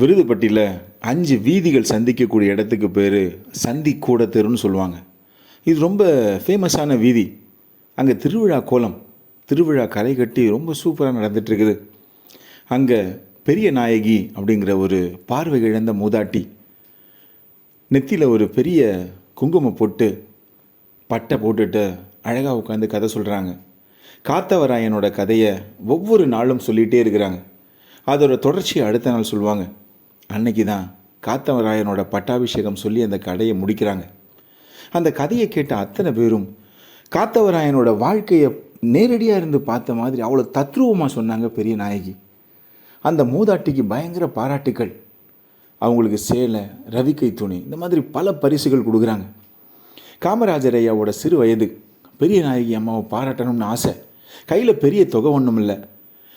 விருதுப்பட்டியில் அஞ்சு வீதிகள் சந்திக்கக்கூடிய இடத்துக்கு பேர் சந்தி கூட தெருன்னு சொல்லுவாங்க. இது ரொம்ப ஃபேமஸான வீதி. அங்கே திருவிழா கோலம் திருவிழா கரை கட்டி ரொம்ப சூப்பராக நடந்துட்டுருக்குது. அங்கே பெரிய நாயகி அப்படிங்கிற ஒரு பார்வை இழந்த மூதாட்டி நெத்தியில் ஒரு பெரிய குங்குமம் போட்டு பட்டை போட்டுட்டு அழகாக உட்காந்து கதை சொல்கிறாங்க காத்தவராயனோட கதையை ஒவ்வொரு நாளும் சொல்லிகிட்டே இருக்கிறாங்க. அதோட தொடர்ச்சியை அடுத்த நாள் சொல்லுவாங்க. அன்னைக்கு தான் காத்தவராயனோட பட்டாபிஷேகம் சொல்லி அந்த கதையை முடிக்கிறாங்க. அந்த கதையை கேட்ட அத்தனை பேரும் காத்தவராயனோட வாழ்க்கையை நேரடியாக இருந்து பார்த்த மாதிரி அவ்வளோ தத்ரூபமாக சொன்னாங்க பெரிய நாயகி. அந்த மூதாட்டிக்கு பயங்கர பாராட்டுக்கள். அவங்களுக்கு சேலை ரவிக்கை துணி இந்த மாதிரி பல பரிசுகள் கொடுக்குறாங்க. காமராஜர் ஐயாவோட சிறு வயது. பெரிய நாயகி அம்மாவை பாராட்டணும்னு ஆசை. கையில் பெரிய தொகை ஒன்றும் இல்லை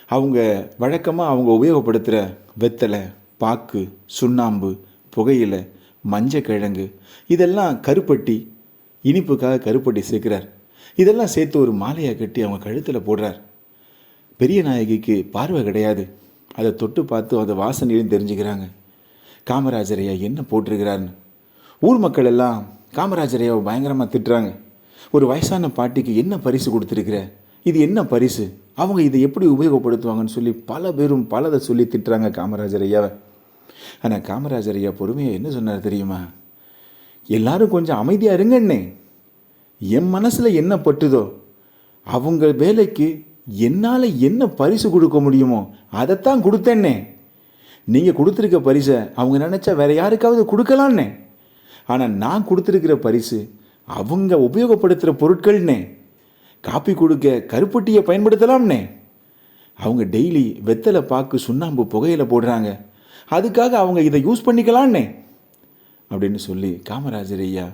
அவங்க வழக்கமாக அவங்க உபயோகப்படுத்துகிற வெத்தலை பாக்கு சுண்ணாம்பு புகையிலை மஞ்சக்கிழங்கு இதெல்லாம் கருப்பட்டி இனிப்புக்காக கருப்பட்டி சேர்க்கிறார். இதெல்லாம் சேர்த்து ஒரு மாலையை கட்டி அவங்க கழுத்தில் போடுறார். பெரிய நாயகிக்கு பார்வை கிடையாது. அதை தொட்டு பார்த்து அதை வாசனையும் தெரிஞ்சுக்கிறாங்க. காமராஜர் ஐயா என்ன போட்டிருக்கிறாருன்னு ஊர் மக்கள் எல்லாம் காமராஜர் ஐயாவை பயங்கரமாக திட்டுறாங்க. ஒரு வயசான பாட்டிக்கு என்ன பரிசு கொடுத்துருக்குற? இது என்ன பரிசு? அவங்க இதை எப்படி உபயோகப்படுத்துவாங்கன்னு சொல்லி பல பேரும் பலதை சொல்லி திட்டுறாங்க காமராஜர் ஐயாவை. ஆனால் காமராஜர் ஐயா பொறுமையாக என்ன சொன்னார் தெரியுமா? எல்லாரும் கொஞ்சம் அமைதியாக இருங்கண்ணே என் மனசில் என்ன பட்டுதோ அவங்க வேலைக்கு என்னால் என்ன பரிசு கொடுக்க முடியுமோ அதைத்தான் கொடுத்தேன்னே நீங்கள் கொடுத்துருக்க பரிசை அவங்க நினச்சா வேற யாருக்காவது கொடுக்கலான்னே ஆனால் நான் கொடுத்துருக்கிற பரிசு அவங்க உபயோகப்படுத்துகிற பொருட்கள்னே காப்பி கொடுக்க கருப்பட்டியை பயன்படுத்தலாம்னே அவங்க டெய்லி வெத்தலை பாக்கு சுண்ணாம்பு புகையில போடுறாங்க. அதுக்காக அவங்க இதை யூஸ் பண்ணிக்கலான்னே அப்படின்னு சொல்லி காமராஜர் ஐயா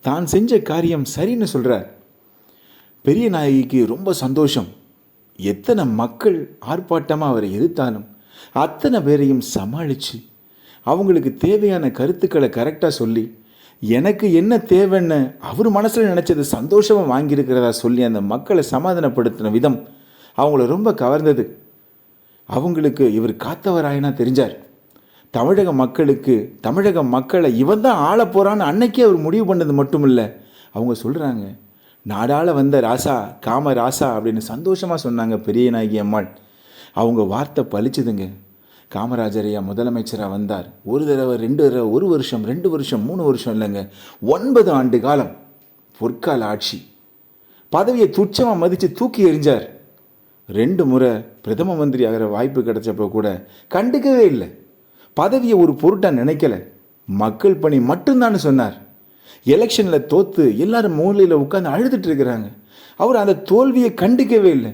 தான் செஞ்ச காரியம் சரின்னு சொல்கிறார் பெரிய நாயகிக்கு ரொம்ப சந்தோஷம். எத்தனை மக்கள் ஆர்ப்பாட்டமாக அவரை எதிர்த்தாலும் அத்தனை பேரையும் சமாளித்து அவங்களுக்கு தேவையான கருத்துக்களை கரெக்டாக சொல்லி எனக்கு என்ன தேவைன்னு அவர் மனசில் நினச்சது சந்தோஷமாக வாங்கியிருக்கிறதா சொல்லி அந்த மக்களை சமாதானப்படுத்தின விதம் அவங்கள ரொம்ப கவர்ந்தது. அவங்களுக்கு இவர் காத்தவராயனா தெரிஞ்சார். தமிழக மக்களுக்கு தமிழக மக்களை இவன் தான் ஆள போகிறான்னு அன்னைக்கே அவர் முடிவு பண்ணது மட்டும் இல்லை அவங்க சொல்கிறாங்க நாடாள வந்த ராசா காம ராசா அப்படின்னு சந்தோஷமாக சொன்னாங்க பெரிய நாயகி அம்மாள். அவங்க வார்த்தை பழிச்சுதுங்க. காமராஜர் ஐயா முதலமைச்சராக வந்தார். ஒரு தடவை ரெண்டு தடவை ஒரு வருஷம் ரெண்டு வருஷம் மூணு வருஷம் இல்லைங்க. ஒன்பது ஆண்டு காலம் பொற்கால ஆட்சி. பதவியை துச்சமாக மதித்து தூக்கி எறிஞ்சார். ரெண்டு முறை பிரதம மந்திரி ஆகிற வாய்ப்பு கிடைச்சப்போ கூட கண்டுக்கவே இல்லை. பதவியை ஒரு பொருட்டாக நினைக்கல. மக்கள் பணி மட்டும்தான் சொன்னார். எலெக்ஷனில் தோத்து எல்லாரும் மூலையில் உட்காந்து அழுதுட்டு இருக்கிறாங்க. அவர் அந்த தோல்வியை கண்டுக்கவே இல்லை.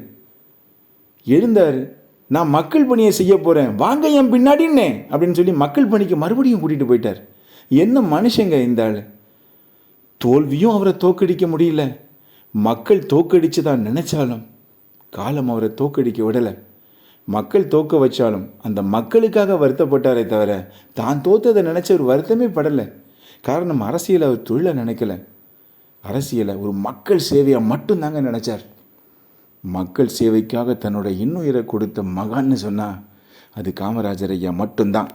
எழுந்தார் நான் மக்கள் பணியை செய்ய போகிறேன் வாங்க என் பின்னாடின்னே அப்படின்னு சொல்லி மக்கள் பணிக்கு மறுபடியும் கூட்டிகிட்டு போயிட்டார். என்ன மனுஷங்க இந்த ஆள்? தோல்வியும் அவரை தோக்கடிக்க முடியல. மக்கள் தோக்கடிச்சு தான் நினச்சாலும் காலம் அவரை தோக்கடிக்க விடலை. மக்கள் தோக்க வச்சாலும் அந்த மக்களுக்காக வருத்தப்பட்டாரே தவிர தான் தோத்ததை நினச்ச ஒரு வருத்தமே படலை. காரணம் அரசியலை அவர் தொழிலை நினைக்கல. அரசியலை ஒரு மக்கள் சேவையாக மட்டும்தாங்க நினச்சார். மக்கள் சேவைக்காக தன்னோட இன்னுயிரை கொடுத்த மகான்னு சொன்னால் அது காமராஜர் ஐயா மட்டும்தான்.